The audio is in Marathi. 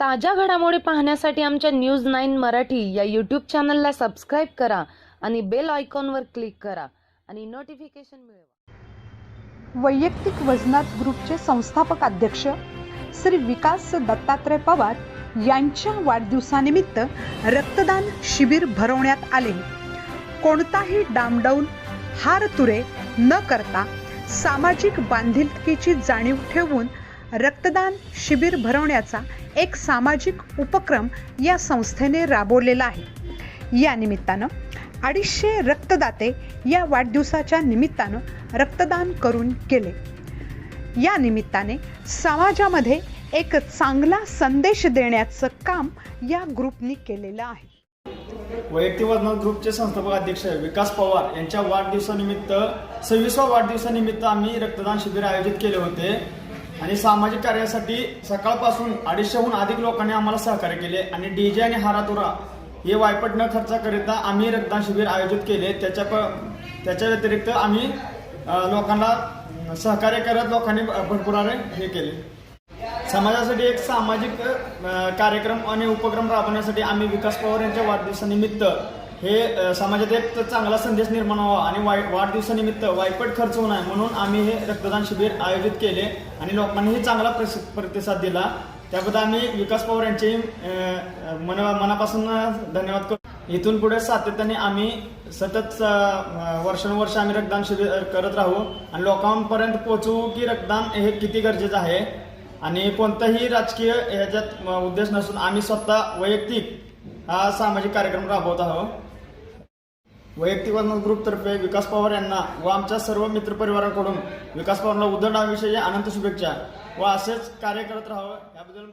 ताज्या घडामोडी पाहण्यासाठी आमच्या न्यूज नाईन मराठी या यूट्यूब चॅनलला सबस्क्राईब करा आणि बेल आयकॉनवर क्लिक करा आणि नोटिफिकेशन मिळवा. वैयक्तिक वजनात ग्रुपचे संस्थापक अध्यक्ष श्री विकास दत्तात्रय पवार यांच्या वाढदिवसानिमित्त रक्तदान शिबिर भरवण्यात आले. कोणताही डामडौल हार तुरे न करता सामाजिक बांधिलकीची जाणीव ठेवून रक्तदान शिबिर भरवण्याचा एक सामाजिक उपक्रम या संस्थेने राबवलेला आहे. या निमित्तानं अडीचशे रक्तदाते या वाढदिवसाच्या निमित्तानं रक्तदान करून गेले. या निमित्ताने समाजामध्ये एक चांगला संदेश देण्याचं काम या ग्रुपनी केलेलं आहे. वैयक्तिक ग्रुपचे संस्थापक अध्यक्ष विकास पवार यांच्या वाढदिवसानिमित्त सव्वीसवा वाढदिवसानिमित्त आम्ही रक्तदान शिबिर आयोजित केले होते. आणि सामाजिक कार्यासाठी सकाळपासून अडीचशेहून अधिक लोकांनी आम्हाला सहकार्य केले आणि डीजे आणि हारातुरा हे वायपट न खर्चाकरिता आम्ही रक्तदान शिबिर आयोजित केले. त्याच्या प- त्याच्या व्यतिरिक्त आम्ही लोकांना सहकार्य करत लोकांनी भरपूर हे केले. समाजासाठी एक सामाजिक कार्यक्रम आणि उपक्रम राबवण्यासाठी आम्ही विकास पवार यांच्या वाढदिवसानिमित्त हे समाजात एक चांगला संदेश निर्माण व्हावा आणि वाई वाढदिवसानिमित्त वायपट खर्च होऊ नये म्हणून आम्ही हे रक्तदान शिबिर आयोजित केले आणि लोकांनीही चांगला प्रतिसाद दिला. त्याबद्दल आम्ही विकास पवार यांचे मन मनापासून धन्यवाद करतो. इथून पुढे सातत्याने आम्ही सतत वर्षानुवर्ष आम्ही रक्तदान शिबिर करत राहू आणि लोकांपर्यंत पोहोचवू की रक्तदान हे किती गरजेचं आहे आणि कोणताही राजकीय ह्याच्यात उद्देश नसून आम्ही स्वतः वैयक्तिक हा सामाजिक कार्यक्रम राबवत आहोत. वैयक्तिक वंदन ग्रुपतर्फे विकास पवार यांना व आमच्या सर्व मित्रपरिवाराकडून विकास पवारला उद्धव अनंत शुभेच्छा व असेच कार्य करत राहावं याबद्दल